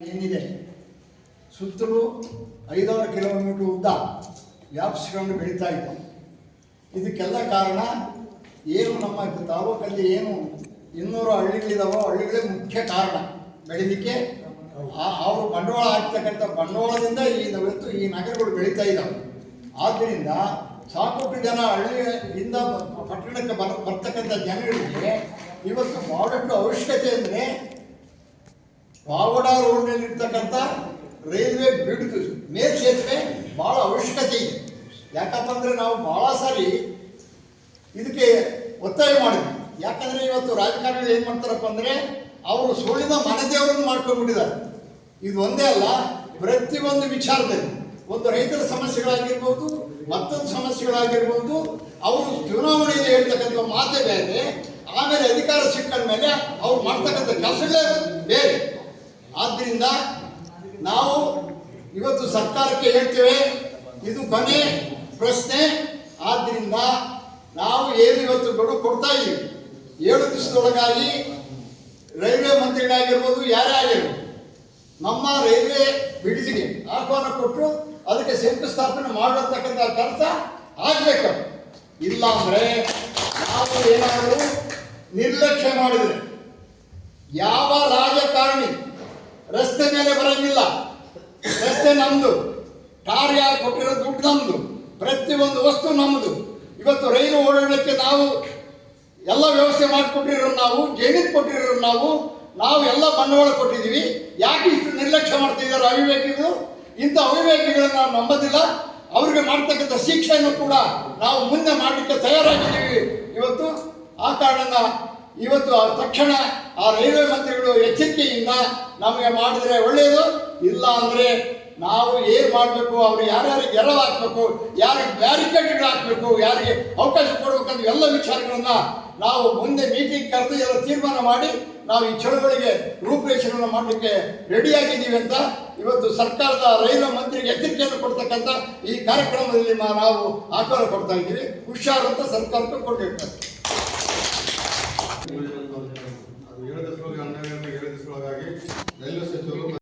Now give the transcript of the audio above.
ಏನಿದೆ? ಸುತ್ತಲೂ ಐದಾರು ಕಿಲೋಮೀಟರ್ ಉದ್ದ ವ್ಯಾಪಿಸ್ಕೊಂಡು ಬೆಳೀತಾ ಇತ್ತು ಇದಕ್ಕೆಲ್ಲ ಕಾರಣ ಏನು ನಮ್ಮ ತಾಲೂಕಲ್ಲಿ ಏನು ಇನ್ನೂರು ಹಳ್ಳಿಗಳಿದಾವೋ ಹಳ್ಳಿಗಳೇ ಮುಖ್ಯ ಕಾರಣ ಬೆಳೀಲಿಕ್ಕೆ. ಅವರು ಬಂಡವಾಳ ಹಾಕ್ತಕ್ಕಂಥ ಬಂಡವಾಳದಿಂದ ಈ ನವತ್ತು ಈ ನಗರಗಳು ಬೆಳೀತಾ ಇದ್ದಾವೆ ಆದ್ದರಿಂದ ಸಾಕಷ್ಟು ಜನ ಹಳ್ಳಿಯಿಂದ ಪಟ್ಟಣಕ್ಕೆ ಬರ, ಬರ್ತಕ್ಕಂಥ ಜನಗಳಿಗೆ ಇವತ್ತು ಬಹಳಷ್ಟು ಅವಶ್ಯಕತೆ ಅಂದರೆ ಪಾವಡ ರೋಡ್ನಲ್ಲಿ ಇರ್ತಕ್ಕಂಥ ರೈಲ್ವೆ ಮೇಲ್ ಸೇತುವೆ ಬಹಳ ಅವಶ್ಯಕತೆ ಇದೆ. ಯಾಕಪ್ಪ ನಾವು ಬಹಳ ಸಾರಿ ಇದಕ್ಕೆ ಒತ್ತಾಯ ಮಾಡಿದ್ವಿ. ಯಾಕಂದ್ರೆ ಇವತ್ತು ರಾಜಕಾರಣಿಗಳು ಏನು ಮಾಡ್ತಾರಪ್ಪ ಅಂದ್ರೆ ಅವರು ಸುಳ್ಳಿನ ಮನದೇವರನ್ನು ಮಾಡ್ಕೊಂಡ್ಬಿಟ್ಟಿದ್ದಾರೆ. ಇದು ಒಂದೇ ಅಲ್ಲ, ಪ್ರತಿಯೊಂದು ವಿಚಾರದಲ್ಲಿ ಒಂದು ರೈತರ ಸಮಸ್ಯೆಗಳಾಗಿರ್ಬೋದು, ಮತ್ತೊಂದು ಸಮಸ್ಯೆಗಳಾಗಿರ್ಬೋದು, ಅವರು ಚುನಾವಣೆಯಲ್ಲಿ ಹೇಳ್ತಕ್ಕಂಥ ಮಾತೇ ಬೇರೆ, ಆಮೇಲೆ ಅಧಿಕಾರ ಸಿಕ್ಕ ಮೇಲೆ ಅವ್ರು ಮಾಡ್ತಕ್ಕಂಥ ಕೆಲಸಗಳೇ ಬೇರೆ. ಆದ್ದರಿಂದ ನಾವು ಇವತ್ತು ಸರ್ಕಾರಕ್ಕೆ ಹೇಳ್ತೇವೆ, ಇದು ಕೊನೆ ಪ್ರಶ್ನೆ. ಆದ್ದರಿಂದ ನಾವು ಏನು ಇವತ್ತು ಗಡುವು ಕೊಡ್ತಾ ಇದ್ದೀವಿ. ಏಳು ದಿವಸದೊಳಗಾಗಿ ರೈಲ್ವೆ ಮಂತ್ರಿಗಳಾಗಿರ್ಬೋದು ಯಾರೇ ಆಗಿರ್ಬೋದು, ನಮ್ಮ ರೈಲ್ವೆ ಬಿಡಿಸಿಗೆ ಆಹ್ವಾನ ಕೊಟ್ಟರು ಅದಕ್ಕೆ ಶಂಕುಸ್ಥಾಪನೆ ಮಾಡತಕ್ಕಂಥ ಕೆಲಸ ಆಗಬೇಕು. ಇಲ್ಲ ಅಂದ್ರೆ ನಾವು ಏನಾದರೂ ನಿರ್ಲಕ್ಷ್ಯ ಮಾಡಿದರೆ ಯಾವ ರಾಜಕಾರಣಿ ರಸ್ತೆ ಮೇಲೆ ಬರಂಗಿಲ್ಲ. ರಸ್ತೆ ನಮ್ದು. ಟಾರ್ ಯಾರು ಕೊಟ್ಟಿರೋ ದುಡ್ಡು ನಮ್ದು. ಪ್ರತಿಯೊಂದು ವಸ್ತು ನಮ್ಮದು ಇವತ್ತು ರೈಲು ಓಡಾಡಲಿಕ್ಕೆ ನಾವು ಎಲ್ಲ ವ್ಯವಸ್ಥೆ ಮಾಡಿಕೊಟ್ಟಿರೋ ನಾವು, ಜಮೀನು ಕೊಟ್ಟಿರೋ ನಾವು ನಾವು ಎಲ್ಲ ಬಂಡವಾಳ ಕೊಟ್ಟಿದ್ದೀವಿ. ಯಾಕೆ ಇಷ್ಟು ನಿರ್ಲಕ್ಷ್ಯ ಮಾಡ್ತಿದ್ದಾರೆ ಅವಿವೇಕಿಗಳು? ಇಂಥ ಅವಿವೇಕಿಗಳನ್ನ ನಾವು ನಂಬೋದಿಲ್ಲ. ಅವ್ರಿಗೆ ಮಾಡ್ತಕ್ಕಂಥ ಶಿಕ್ಷೆಯನ್ನು ಕೂಡ ನಾವು ಮುಂದೆ ಮಾಡಲಿಕ್ಕೆ ತಯಾರಾಗಿದ್ದೀವಿ. ಇವತ್ತು ಆ ಕಾರಣ ಇವತ್ತು ತಕ್ಷಣ ಆ ರೈಲ್ವೆ ಮಂತ್ರಿಗಳು ಎಚ್ಚರಿಕೆಯಿಂದ ನಮಗೆ ಮಾಡಿದ್ರೆ ಒಳ್ಳೆಯದು ಇಲ್ಲ ಅಂದ್ರೆ ನಾವು ಏನ್ ಮಾಡಬೇಕು, ಅವ್ರು ಯಾರ್ಯಾರಿಗೆ ಎರವ್ ಹಾಕ್ಬೇಕು, ಯಾರಿಗೆ ಬ್ಯಾರಿಕೇಡ್ಗಳು ಹಾಕ್ಬೇಕು, ಯಾರಿಗೆ ಅವಕಾಶ ಕೊಡ್ಬೇಕಂತ ಎಲ್ಲ ವಿಚಾರಗಳನ್ನ ನಾವು ಮುಂದೆ ಮೀಟಿಂಗ್ ಕರೆದು ಎಲ್ಲ ತೀರ್ಮಾನ ಮಾಡಿ ನಾವು ಈ ಚಳುವಳಿಗೆ ರೂಪರೇಷೆಗಳನ್ನು ಮಾಡಲಿಕ್ಕೆ ರೆಡಿಯಾಗಿದ್ದೀವಿ ಅಂತ ಇವತ್ತು ಸರ್ಕಾರದ ರೈಲ್ವೆ ಮಂತ್ರಿಗೆ ಎಚ್ಚರಿಕೆಯನ್ನು ಕೊಡ್ತಕ್ಕಂಥ ಈ ಕಾರ್ಯಕ್ರಮದಲ್ಲಿ ನಾವು ಆಹ್ವಾನ ಕೊಡ್ತಾ ಇದ್ದೀವಿ. ಹುಷಾರು ಅಂತ ಸರ್ಕಾರಕ್ಕೂ ಕೊಟ್ಟಿರ್ತಾರೆ Obrigado.